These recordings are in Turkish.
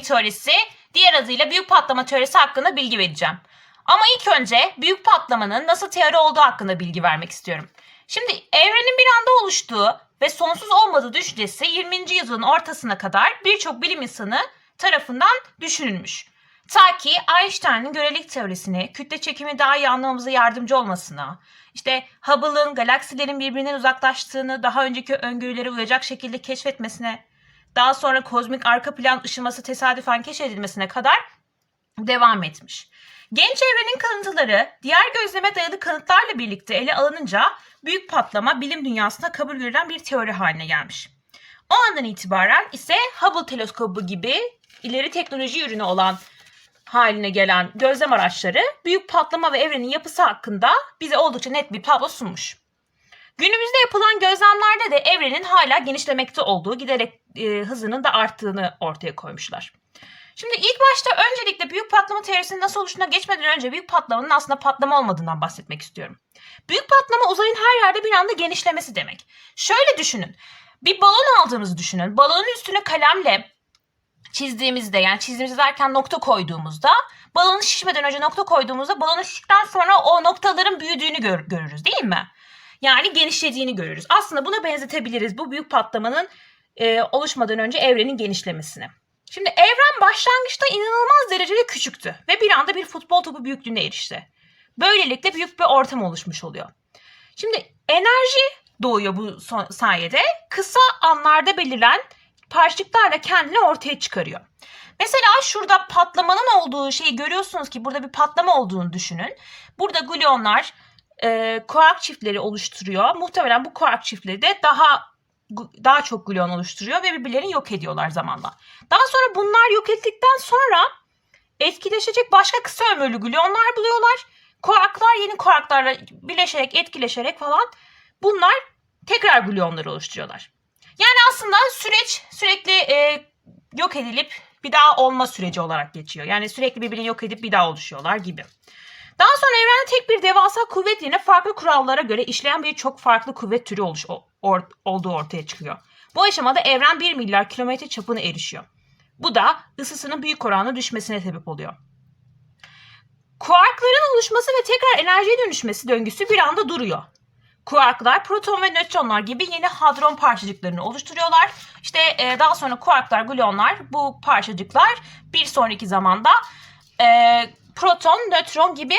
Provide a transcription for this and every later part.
teorisi, diğer adıyla büyük patlama teorisi hakkında bilgi vereceğim. Ama ilk önce büyük patlamanın nasıl teori olduğu hakkında bilgi vermek istiyorum. Şimdi evrenin bir anda oluştuğu ve sonsuz olmadığı düşüncesi 20. yüzyılın ortasına kadar birçok bilim insanı tarafından düşünülmüş. Ta ki Einstein'ın görelilik teorisini, kütle çekimi daha iyi anlamamıza yardımcı olmasına, işte Hubble'ın galaksilerin birbirinden uzaklaştığını daha önceki öngörülere uyacak şekilde keşfetmesine, daha sonra kozmik arka plan ışıması tesadüfen keşfedilmesine kadar devam etmiş. Genç evrenin kalıntıları diğer gözleme dayalı kanıtlarla birlikte ele alınınca büyük patlama bilim dünyasında kabul görülen bir teori haline gelmiş. O andan itibaren ise Hubble teleskobu gibi ileri teknoloji ürünü olan haline gelen gözlem araçları büyük patlama ve evrenin yapısı hakkında bize oldukça net bir tablo sunmuş. Günümüzde yapılan gözlemlerde de evrenin hala genişlemekte olduğu, giderek e, hızının da arttığını ortaya koymuşlar. Şimdi ilk başta öncelikle büyük patlama teorisinin nasıl oluşuna geçmeden önce büyük patlamanın aslında patlama olmadığından bahsetmek istiyorum. Büyük patlama uzayın her yerde bir anda genişlemesi demek. Şöyle düşünün. Bir balon aldığımızı düşünün. Balonun üstüne kalemle çizdiğimizde yani çizdiğimiz derken nokta koyduğumuzda balonun şişmeden önce nokta koyduğumuzda balonun şiştikten sonra o noktaların büyüdüğünü gör- görürüz değil mi? Yani genişlediğini görürüz. Aslında buna benzetebiliriz bu büyük patlamanın e, oluşmadan önce evrenin genişlemesine. Şimdi evren başlangıçta inanılmaz derecede küçüktü ve bir anda bir futbol topu büyüklüğüne erişti. Böylelikle büyük bir ortam oluşmuş oluyor. Şimdi enerji doğuyor bu sayede. Kısa anlarda belirlen parçacıklarla kendini ortaya çıkarıyor. Mesela şurada patlamanın olduğu şeyi görüyorsunuz ki burada bir patlama olduğunu düşünün. Burada gluonlar e, kuark çiftleri oluşturuyor. Muhtemelen bu kuark çiftleri de daha daha çok gluon oluşturuyor ve birbirlerini yok ediyorlar zamanla. Daha sonra bunlar yok ettikten sonra etkileşecek başka kısa ömürlü gluonlar buluyorlar. Kuarklar yeni kuarklarla birleşerek, etkileşerek falan bunlar tekrar gluonları oluşturuyorlar. Yani aslında süreç sürekli e, yok edilip bir daha olma süreci olarak geçiyor. Yani sürekli birbirini yok edip bir daha oluşuyorlar gibi. Daha sonra evrende tek bir devasa kuvvet yerine farklı kurallara göre işleyen bir çok farklı kuvvet türü oluş, or- olduğu ortaya çıkıyor. Bu aşamada evren 1 milyar kilometre çapına erişiyor. Bu da ısısının büyük oranda düşmesine sebep oluyor. Kuarkların oluşması ve tekrar enerjiye dönüşmesi döngüsü bir anda duruyor. Kuarklar proton ve nötronlar gibi yeni hadron parçacıklarını oluşturuyorlar. İşte e, daha sonra kuarklar, gluonlar bu parçacıklar bir sonraki zamanda e, proton, nötron gibi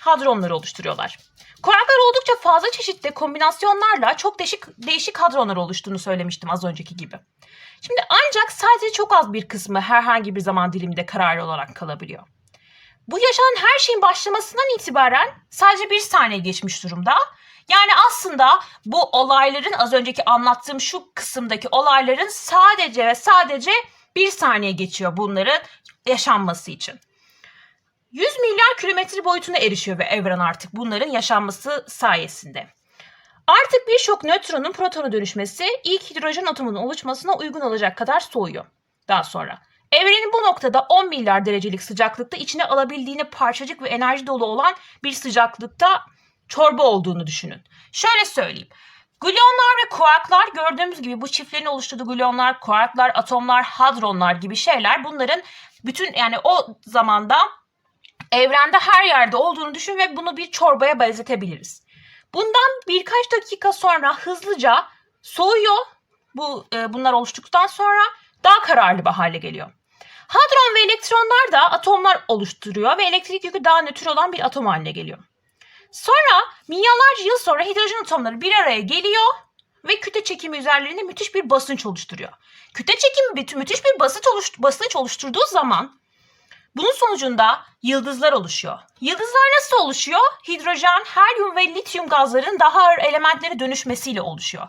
hadronları oluşturuyorlar. Kuarklar oldukça fazla çeşitli kombinasyonlarla çok değişik değişik hadronlar oluştuğunu söylemiştim az önceki gibi. Şimdi ancak sadece çok az bir kısmı herhangi bir zaman diliminde kararlı olarak kalabiliyor. Bu yaşanan her şeyin başlamasından itibaren sadece bir saniye geçmiş durumda. Yani aslında bu olayların az önceki anlattığım şu kısımdaki olayların sadece ve sadece bir saniye geçiyor bunların yaşanması için. 100 milyar kilometre boyutuna erişiyor ve evren artık bunların yaşanması sayesinde. Artık birçok nötronun protona dönüşmesi ilk hidrojen atomunun oluşmasına uygun olacak kadar soğuyor. Daha sonra evrenin bu noktada 10 milyar derecelik sıcaklıkta içine alabildiğine parçacık ve enerji dolu olan bir sıcaklıkta çorba olduğunu düşünün. Şöyle söyleyeyim. Gluonlar ve kuarklar gördüğümüz gibi bu çiftlerin oluşturduğu gluonlar, kuarklar, atomlar, hadronlar gibi şeyler bunların bütün yani o zamanda evrende her yerde olduğunu düşün ve bunu bir çorbaya benzetebiliriz. Bundan birkaç dakika sonra hızlıca soğuyor. Bu e, bunlar oluştuktan sonra daha kararlı bir hale geliyor. Hadron ve elektronlar da atomlar oluşturuyor ve elektrik yükü daha nötr olan bir atom haline geliyor. Sonra milyarlarca yıl sonra hidrojen atomları bir araya geliyor ve kütle çekimi üzerlerinde müthiş bir basınç oluşturuyor. Kütle çekimi müthiş bir basınç, basınç oluşturduğu zaman bunun sonucunda yıldızlar oluşuyor. Yıldızlar nasıl oluşuyor? Hidrojen, helyum ve lityum gazların daha ağır elementlere dönüşmesiyle oluşuyor.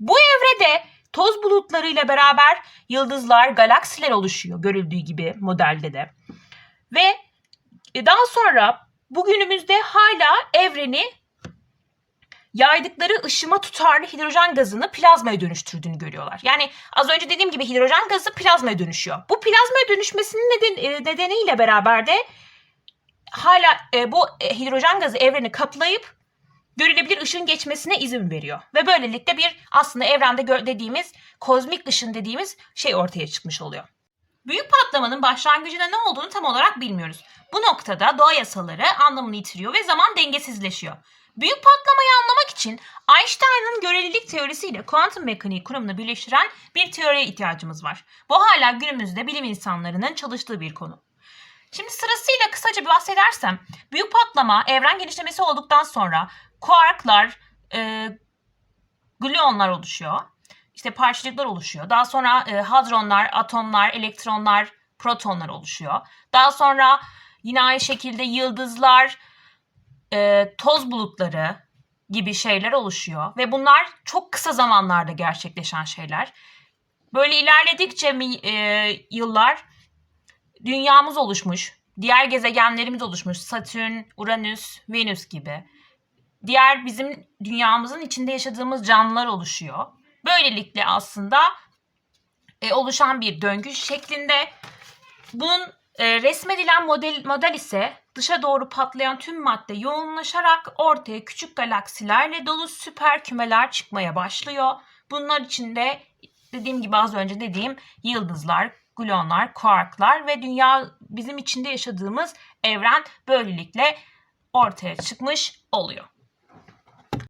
Bu evrede toz bulutlarıyla beraber yıldızlar, galaksiler oluşuyor görüldüğü gibi modelde de. Ve e, daha sonra bugünümüzde hala evreni yaydıkları ışıma tutarlı hidrojen gazını plazmaya dönüştürdüğünü görüyorlar. Yani az önce dediğim gibi hidrojen gazı plazmaya dönüşüyor. Bu plazmaya dönüşmesinin neden, e, nedeniyle beraber de hala e, bu e, hidrojen gazı evreni kaplayıp görülebilir ışığın geçmesine izin veriyor. Ve böylelikle bir aslında evrende dediğimiz kozmik ışın dediğimiz şey ortaya çıkmış oluyor. Büyük patlamanın başlangıcında ne olduğunu tam olarak bilmiyoruz. Bu noktada doğa yasaları anlamını yitiriyor ve zaman dengesizleşiyor. Büyük patlamayı anlamak için Einstein'ın görelilik teorisiyle kuantum mekaniği kuramını birleştiren bir teoriye ihtiyacımız var. Bu hala günümüzde bilim insanlarının çalıştığı bir konu. Şimdi sırasıyla kısaca bir bahsedersem, büyük patlama evren genişlemesi olduktan sonra kuarklar, e, gluonlar oluşuyor. İşte parçacıklar oluşuyor. Daha sonra e, hadronlar, atomlar, elektronlar, protonlar oluşuyor. Daha sonra yine aynı şekilde yıldızlar, e, toz bulutları gibi şeyler oluşuyor. Ve bunlar çok kısa zamanlarda gerçekleşen şeyler. Böyle ilerledikçe mi, e, yıllar dünyamız oluşmuş. Diğer gezegenlerimiz oluşmuş. Satürn, Uranüs, Venüs gibi. Diğer bizim dünyamızın içinde yaşadığımız canlılar oluşuyor. Böylelikle aslında e, oluşan bir döngü şeklinde. Bunun e, resmedilen model, model ise dışa doğru patlayan tüm madde yoğunlaşarak ortaya küçük galaksilerle dolu süper kümeler çıkmaya başlıyor. Bunlar içinde dediğim gibi az önce dediğim yıldızlar, gluonlar, kuarklar ve dünya bizim içinde yaşadığımız evren böylelikle ortaya çıkmış oluyor.